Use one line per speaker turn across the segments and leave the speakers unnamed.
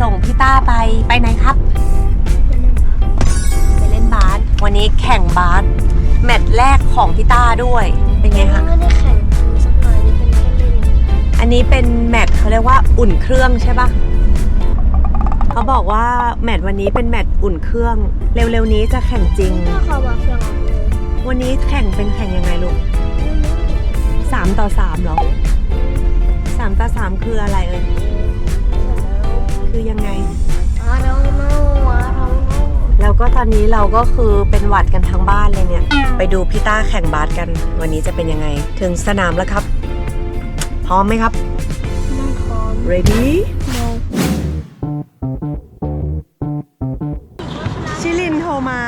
ส่งพี่ต้าไปไปไหนครับ ไปเล่นบาสวันนี้แข่งบาสแมตช์แรกของพี่ต้าด้วย เป็นไงฮะ
ไม่ได้แข่งจริงสักหน่อยนี่เป็นแค่เล่น
อันนี้เป็นแมตช์เขาเรียกว่าอุ่นเครื่องใช่ปะเขาบอกว่าแมตช์วันนี้เป็นแมตช์อุ่นเครื่อง เร็วๆนี้จะแข่งจริง
ถ้าเขามาเครื่องออกเลย
วันนี้แข่งเป็นแข่งยังไงลูกสามต่อสามเหรอสามต่อสามคืออะไรเอ่ย คือยังไง
อาน้องโน่อาน้องโน่
แล้วก็ตอนนี้เราก็คือเป็นหวัดกันทั้งบ้านเลยเนี่ย ไปดูพี่ต้าแข่งบาสกัน วันนี้จะเป็นยังไง ถึงสนามแล้วครับ พร้อมไหมครับ
ไม่พร้อม
ready
โน
ชิลินโทรมา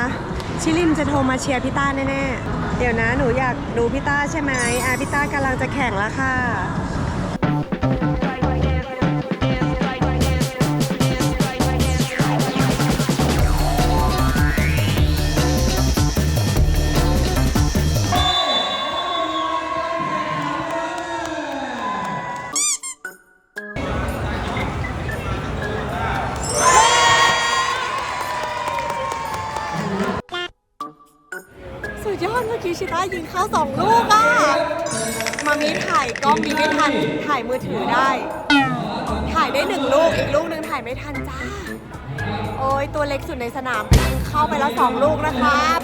ชิลินจะโทรมาเชียร์พี่ต้าแน่ๆ เดี๋ยวนะ หนูอยากดูพี่ต้าใช่ไหมอะพี่ต้ากำลังจะแข่งแล้วค่ะ ชิต้ายิงเข้าสองลูกอะมามีถ่ายกล้องมีไม่ทัน ถ่ายมือถือได้ ถ่ายได้หนึ่งลูก อีกลูกหนึ่งถ่ายไม่ทันจ้า โอ้ยตัวเล็กสุดในสนามไปยิงเข้าไปแล้วสองลูกนะครับ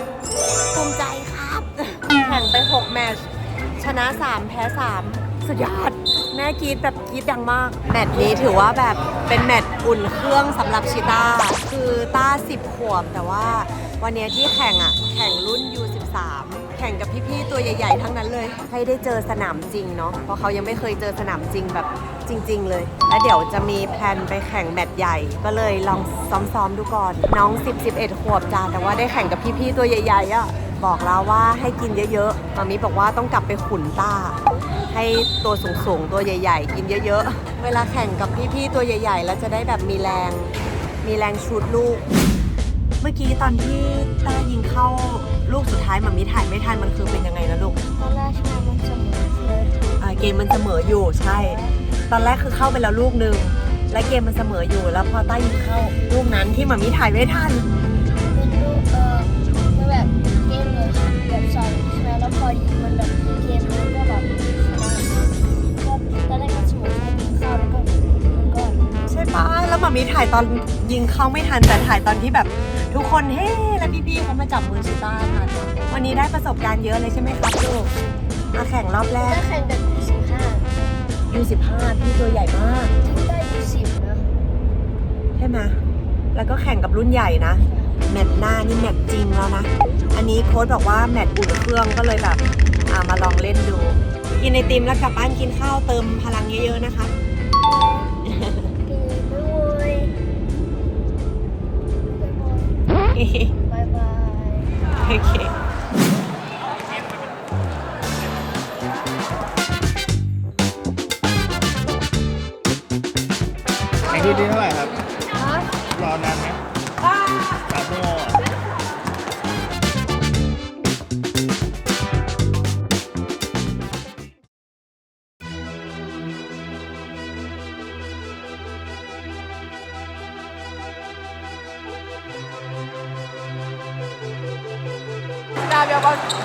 ภูมิใจครับ แข่งไป6แมตช์ชนะ3แพ้3สุดยอด แม่กรีดแบบกรีดดังมาก แมตช์นี้ถือว่าแบบเป็นแมตช์อุ่นเครื่องสำหรับชิต้า คือต้า10ขวบแต่ว่าวันนี้ที่แข่งอะ แข่งรุ่น 3 แข่งกับพี่ๆตัวใหญ่ ๆ ทั้งนั้นเลย ให้ได้เจอสนามจริงเนาะเพราะเขายังไม่เคยเจอสนามจริงแบบจริง ๆ เลย แล้วเดี๋ยวจะมีแพลนไปแข่งแมตช์ใหญ่ ก็เลยลองซ้อมๆดูก่อน น้อง 10 11 ขวบจ้าแต่ว่าได้แข่งกับพี่ๆตัวใหญ่ๆอะบอกแล้วว่าให้กินเยอะๆมามิบอกว่าต้องกลับไปขุนต้าให้ตัวสูงๆตัวใหญ่ ๆ กินเยอะๆ เวลาแข่งกับพี่ๆตัวใหญ่ ๆ แล้วจะได้แบบมีแรง มีแรงชูดลูก เมื่อกี้ตอนที่ต้ายิงเข้า ลูกสุดท้ายมามิถ่ายไม่ทันมันคือเป็นยังไงนะลูก
ตอนแรกใช่ไหมมันเสมอเลย
อ่าเกมมันเสมออยู่ใช่ ตอนแรกคือเข้าไปแล้วลูกหนึ่งและเกมมันเสมออยู่แล้วพอต้ายิงเข้าลูกนั้นที่มามิถ่ายไม่ทัน
เป็นลูกเออมันแบบเกมเลยแบบสองใช่ไหมแล้วพอยิงมันแบบเกมมันก็แบบชนะก็ตอนแรกมันเสมอแค่ยิงเข้าแล้วก็มันก็
ใช่ปะแล้วมามีถ่ายตอนยิงเข้าไม่ทันแต่ถ่ายตอนที่แบบ ทุกคนเฮ้แล้วพี่ๆเขามาจับมือชิต้าทันวันนี้ได้ประสบการณ์เยอะเลยใช่ไหมครับลูกมาแข่งรอบแร
ได้
ก
แข่งแบบสิบห้า
U15 พี่ตัวใหญ่มาก
ที่ได้ยี่สิบนะ
ใช่ไหมแล้วก็แข่งกับรุ่นใหญ่นะแมตช์หน้านี่แมตช์จริงแล้วนะ อันนี้โค้ชบอกว่าแมตช์อุ่นเครื่องก็เลยแบบอ่ามาลองเล่นดู กินไอติมแล้วกลับบ้านกินข้าวเติมพลังเยอะๆนะคะ
บ
โ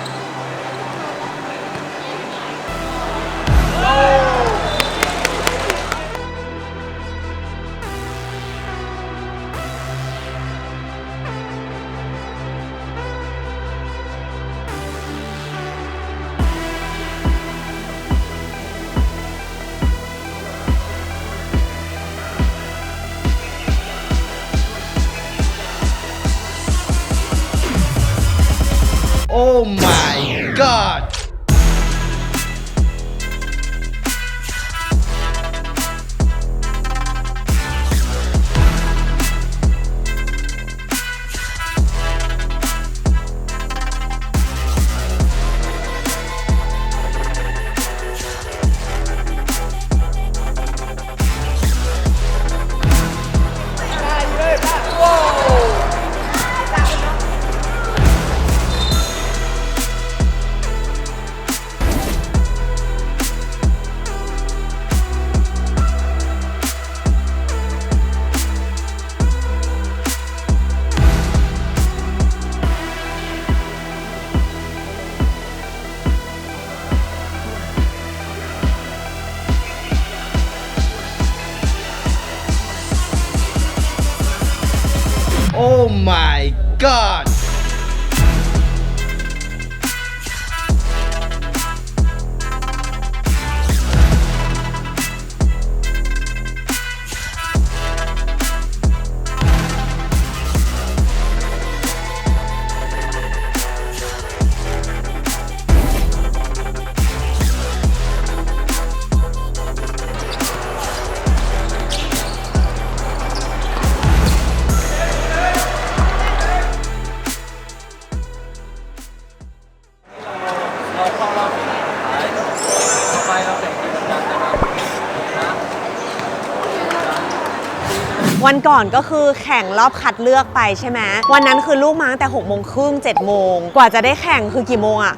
วันก่อนก็คือแข่งรอบคัดเลือกไปใช่ไหมวันนั้นคือลูกมาตั้งแต่6กโมงครึ่งเจ็ดโมงกว่าจะได้แข่งคือกี่โมงอะ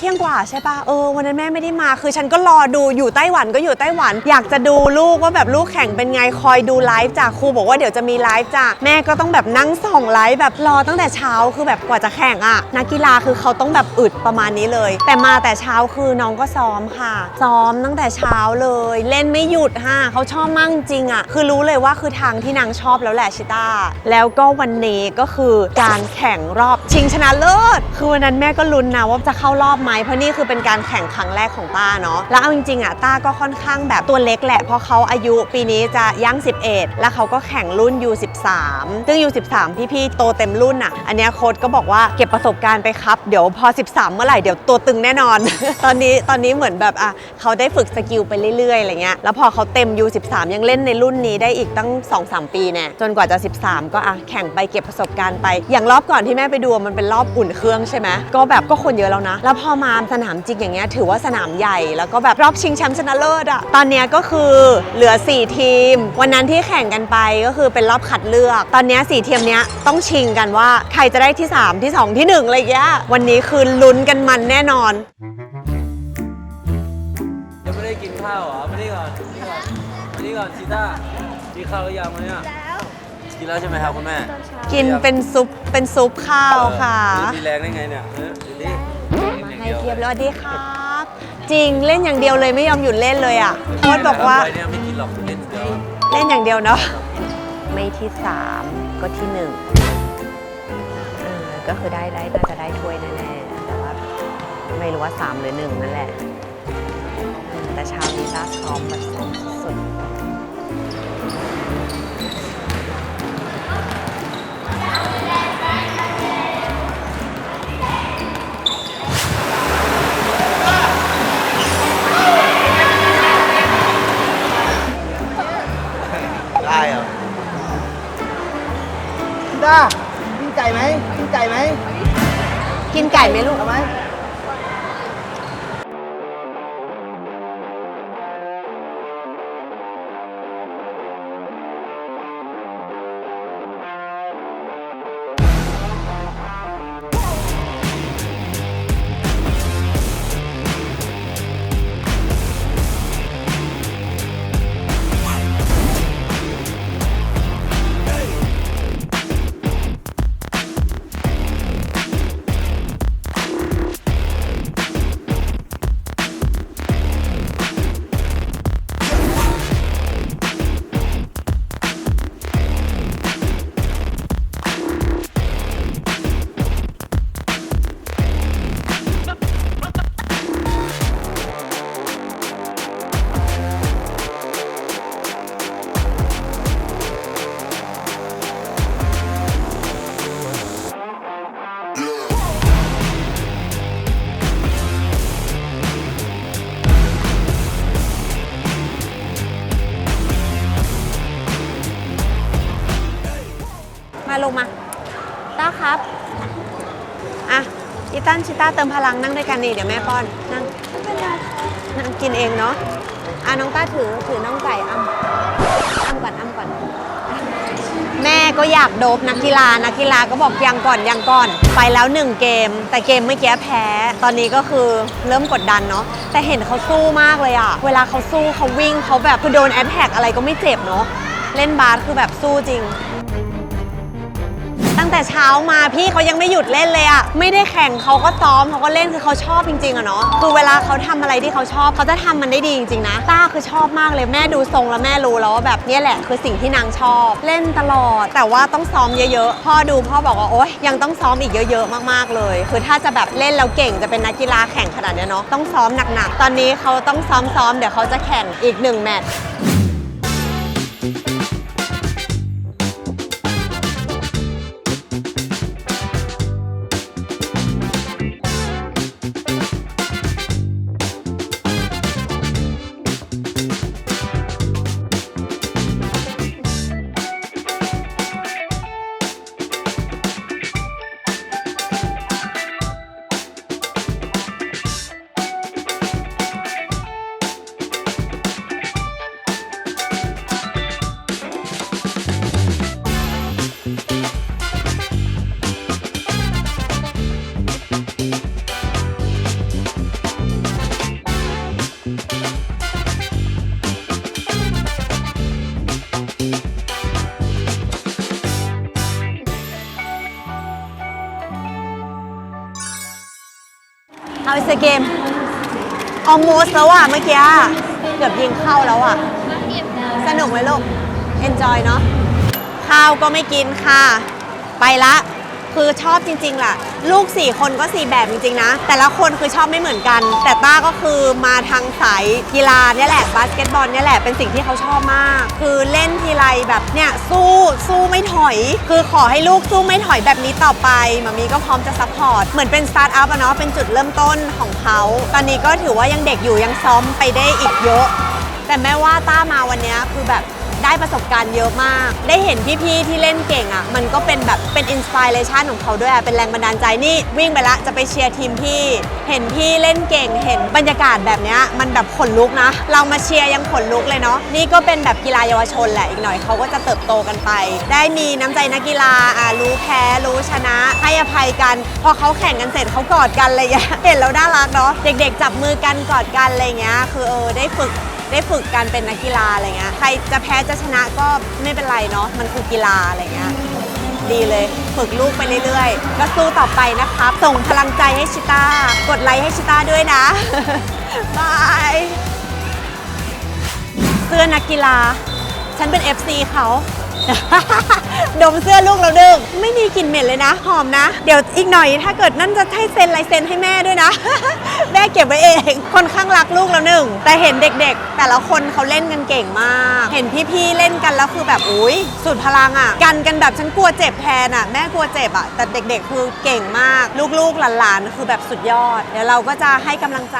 เที่ยงกว่าใช่ปะเออวันนั้นแม่ไม่ได้มา คือฉันก็รอดูอยู่ไต้หวันก็อยู่ไต้หวัน อยากจะดูลูกว่าแบบลูกแข่งเป็นไงคอยดูไลฟ์จากครูบอกว่าเดี๋ยวจะมีไลฟ์จากแม่ก็ต้องแบบนั่งส่องไลฟ์แบบรอตั้งแต่เช้าคือแบบกว่าจะแข่งอะนักกีฬาคือเขาต้องแบบอึดประมาณนี้เลย แต่มาแต่เช้าคือน้องก็ซ้อมค่ะ ซ้อมตั้งแต่เช้าเลย เล่นไม่หยุดฮะเขาชอบมากจริงอะคือรู้เลยว่าคือทางที่นางชอบแล้วแหละชิต้าแล้วก็วันนี้ก็คือการแข่งรอบชิงชนะเลิศคือวันนั้นแม่ก็ลุ้นนะว่าจะเข้ารอบไหมเพราะนี่คือเป็นการแข่งครั้งแรกของต้าเนาะแล้วเอาจริงๆอะต้าก็ค่อนข้างแบบตัวเล็กแหละเพราะเขาอายุปีนี้จะย่าง 11 แล้วเขาก็แข่งรุ่น U13 ซึ่ง U13 พี่ๆโตเต็มรุ่นอะ อันเนี้ยโค้ดก็บอกว่าเก็บประสบการณ์ไปครับ เดี๋ยวพอ 13 เมื่อไหร่เดี๋ยวตัวตึงแน่นอน ตอนนี้ตอนนี้เหมือนแบบอะเขาได้ฝึกสกิลไปเรื่อยๆอะไรเงี้ยแล้วพอเขาเต็ม U13 ยังเล่นในรุ่นนี้ได้อีกตั้ง 2-3 ปีแน่จนกว่าจะ 13 ก็อะแข่งไปเก็บประสบการณ์ไป อย่างรอบก่อนที่แม่ไปดูมันเป็นรอบอุ่นเครื่องใช่ไหมก็แบบก็คนเยอะแล้วนะแล้วพอมาสนามจริงอย่างเงี้ยถือว่าสนามใหญ่แล้วก็แบบรอบชิงแชมป์ชนะเลิศอะตอนเนี้ยก็คือเหลือ 4 ทีม วันนั้นที่แข่งกันไปก็คือเป็นรอบคัดเลือก ตอนเนี้ยสี่ทีมเนี้ยต้องชิงกันว่าใครจะได้ที่ 3 ที่ 2 ที่1อะไรอย่างเงี้ยวันนี้คือลุ้นกันมันแน่นอน
ยังไม่ได้กินข้าวเหรอไม่ได้ก่อนนี่ก่อนไม่ได้ก่อนชีต้ากินข้าวหรือยังวันเนี้ยกินแล้วใช่ไหมครับคุณแม่
กินเป็นซุปเป็นซุปข้าวค่ะ
เออมีแรงได้ไงเนี่ยเออดูดิ
มาให้เทียบเลยสวัสดีครับ จริงเล่นอย่างเดียวเลยไม่ยอมหยุดเล่นเลยอะโค้ดบอกว่า
ไเนี่ยไม่กินหรอกเล่นเดียว
เล่นอย่างเดียวเนาะไม่ที่3ก็ที่1เออก็คือได้ได้น่าจะได้ถ้วยแน่ๆแต่ว่าไม่รู้ว่า3หรือ1นั่นแหละอืมแต่เช้านี้ต้าซ้อมแบบสุด
ได้เหรอพี่ต้ากินไก่ไหมกินไก่ไหม
กินไก่ไหมลูก
เอาไหม
ลงมาต้าครับ อะอีตันชิต้าเติมพลังนั่งด้วยกันนี่เดี๋ยวแม่ป้อนนั่งนั่งกินเองเนาะอะน้องต้าถือถือน้องไก่อ้ำอ้ำก่อนอ้ำก่อน แม่ก็อยากโดบนักกีฬานักกีฬาก็บอกยังก่อนยังก่อน ไปแล้วหนึ่งเกม แต่เกมเมื่อกี้แพ้ ตอนนี้ก็คือเริ่มกดดันเนาะแต่เห็นเขาสู้มากเลยอะเวลาเขาสู้เขาวิ่งเขาแบบคือโดนแอดแท็กอะไรก็ไม่เจ็บเนาะเล่นบาสคือแบบสู้จริง ตั้งแต่เช้ามาพี่เขายังไม่หยุดเล่นเลยอะไม่ได้แข่งเขาก็ซ้อมเขาก็เล่นคือเขาชอบจริงๆอะเนาะคือเวลาเขาทำอะไรที่เขาชอบเขาจะทำมันได้ดีจริงๆนะต้าคือชอบมากเลยแม่ดูทรงแล้วแม่รู้แล้วว่าแบบนี้แหละคือสิ่งที่นางชอบ เล่นตลอด แต่ว่าต้องซ้อมเยอะๆพ่อดูพ่อบอกว่าโอ๊ยยังต้องซ้อมอีกเยอะๆมากๆเลย คือถ้าจะแบบเล่นแล้วเก่งจะเป็นนักกีฬาแข่งขนาดเนี้ยเนาะต้องซ้อมหนักๆตอนนี้เขาต้องซ้อมๆเดี๋ยวเขาจะแข่งอีกหนึ่งแมตช์ How is the game almost แล้วอะเมื่อกี้อะเกือบยิงเข้าแล้วอะ สนุกไหมลูก enjoy เนาะข้าวก็ไม่กินค่ะ ไปละ คือชอบจริงๆล่ะ ลูก 4 คนก็ 4 แบบจริงๆนะ แต่ละคนคือชอบไม่เหมือนกัน แต่ต้าก็คือมาทางสายกีฬาเนี่ยแหละบาสเกตบอลเนี่ยแหละเป็นสิ่งที่เขาชอบมาก คือเล่นทีไรแบบเนี่ยสู้สู้ไม่ถอย คือขอให้ลูกสู้ไม่ถอยแบบนี้ต่อไปมามีก็พร้อมจะซัพพอร์ตเหมือนเป็นสตาร์ทอัพอะเนาะเป็นจุดเริ่มต้นของเขาตอนนี้ก็ถือว่ายังเด็กอยู่ยังซ้อมไปได้อีกเยอะ แต่แม้ว่าต้ามาวันนี้คือแบบ ได้ประสบการณ์เยอะมาก ได้เห็นพี่ๆที่เล่นเก่งอะ่ะ มันก็เป็นแบบเป็นอินสปิเรชันของเขาด้วยอะเป็นแรงบันดาลใจนี่วิ่งไปละจะไปเชียร์ทีมพี่ เห็นพี่เล่นเก่ง เห็นบรรยากาศแบบเนี้ยมันแบบขนลุกนะ เรามาเชียร์ยังขนลุกเลยเนาะ นี่ก็เป็นแบบกีฬาเยาวชนแหละอีกหน่อยเขาก็จะเติบโตกันไป ได้มีน้ำใจนักกีฬาอ่ารู้แพ้รู้ชนะ ให้อภัยกัน พอเขาแข่งกันเสร็จเขากอดกันอะไรอย่างเงี้ย เห็นแล้วน่ารักเนาะ เด็กๆ จับมือกันกอดกันอะไรอย่างเงี้ย คือเออได้ฝึก ได้ฝึกการเป็นนักกีฬาอะไรเงี้ยใครจะแพ้จะชนะก็ไม่เป็นไรเนาะมันคือกีฬาอะไรเงี้ยดีเลย ฝึกลูกไปเรื่อยๆ ก็สู้ต่อไปนะครับ ส่งพลังใจให้ชิต้ากดไลค์ให้ชิต้าด้วยนะ บาย เสื้อนักกีฬา ฉันเป็น FC เขา ดมเสื้อลูกเราดึงไม่มีกลิ่นเหม็นเลยนะ หอมนะ เดี๋ยวอีกหน่อยถ้าเกิดนั่นจะให้เซ็นลายเซ็นให้แม่ด้วยนะ แม่เก็บไว้เอง คนข้างรักลูกแล้วหนึ่ง แต่เห็นเด็กๆ แต่ละคนเขาเล่นกันเก่งมาก เห็นพี่ๆเล่นกันแล้วคือแบบอุ้ยสุดพลังอะ กันกันแบบฉันกลัวเจ็บแทนอะ แม่กลัวเจ็บอะ แต่เด็กๆ คือเก่งมาก ลูกๆหลานๆคือแบบสุดยอด เดี๋ยวเราก็จะให้กำลังใจ